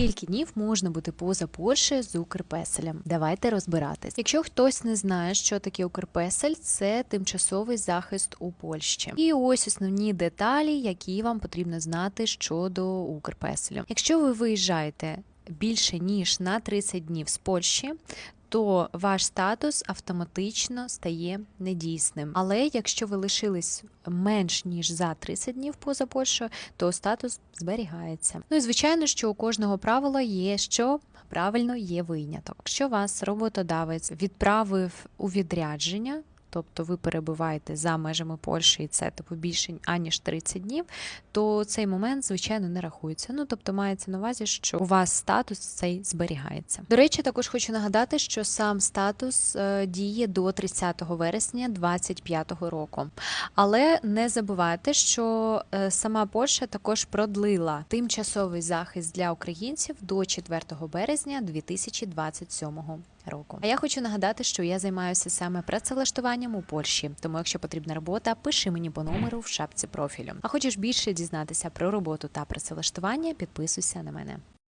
Скільки днів можна бути поза Польщею з Укрпеселем? Давайте розбиратись. Якщо хтось не знає, що таке Укрпесель, це тимчасовий захист у Польщі. І ось основні деталі, які вам потрібно знати щодо Укрпеселю. Якщо ви виїжджаєте більше ніж на 30 днів з Польщі, то ваш статус автоматично стає недійсним. Але якщо ви лишились менш ніж за 30 днів поза Польщею, то статус зберігається. Ну і звичайно, що у кожного правила є що. Правильно є виняток. Якщо вас роботодавець відправив у відрядження, тобто ви перебуваєте за межами Польщі, і це типу більше аніж 30 днів, то цей момент, звичайно, не рахується. Ну тобто мається на увазі, що у вас статус цей зберігається. До речі, також хочу нагадати, що сам статус е, діє до 30 вересня 2025 року. Але не забувайте, що е, сама Польща також продлила тимчасовий захист для українців до 4 березня 2027 року. А я хочу нагадати, що я займаюся саме працевлаштуванням у Польщі. Тому, якщо потрібна робота, пиши мені по номеру в шапці профілю. А хочеш більше дізнатися про роботу та працевлаштування, підписуйся на мене.